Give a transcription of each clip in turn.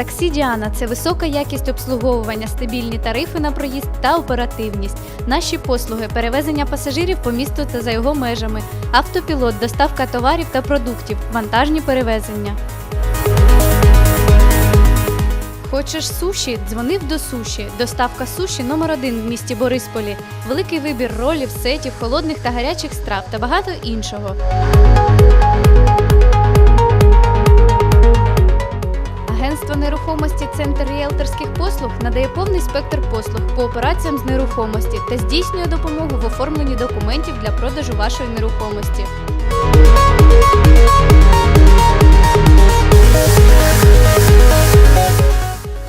Океана це висока якість обслуговування, стабільні тарифи на проїзд та оперативність. Наші послуги перевезення пасажирів по місту та за його межами, автопілот, доставка товарів та продуктів, вантажні перевезення. Хочеш суші? Дзвонив до суші. Доставка суші номер один в місті Борисполі. Великий вибір ролів, сетів, холодних та гарячих страв та багато іншого. Центр ріелторських послуг надає повний спектр послуг по операціям з нерухомості та здійснює допомогу в оформленні документів для продажу вашої нерухомості.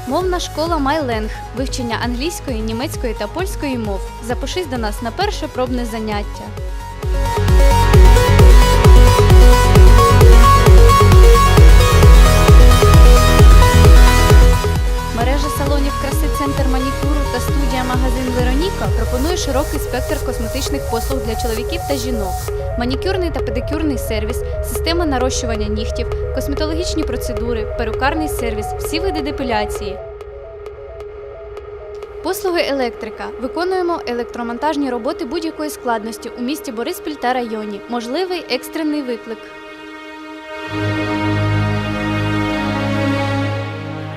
Мовна школа MyLang – вивчення англійської, німецької та польської мов. Запишись до нас на перше пробне заняття. Центр манікюру та студія магазин Вероніка пропонує широкий спектр косметичних послуг для чоловіків та жінок, манікюрний та педикюрний сервіс, система нарощування нігтів, косметологічні процедури, перукарний сервіс, всі види депіляції. Послуги електрика. Виконуємо електромонтажні роботи будь-якої складності у місті Бориспіль та районі. Можливий екстрений виклик.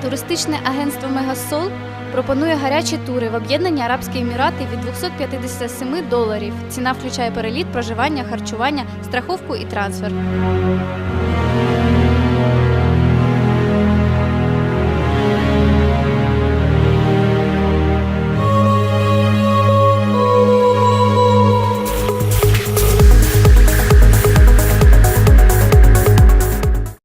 Туристичне агентство Мегасол пропонує гарячі тури в об'єднані Арабські Емірати від 257 доларів. Ціна включає переліт, проживання, харчування, страховку і трансфер.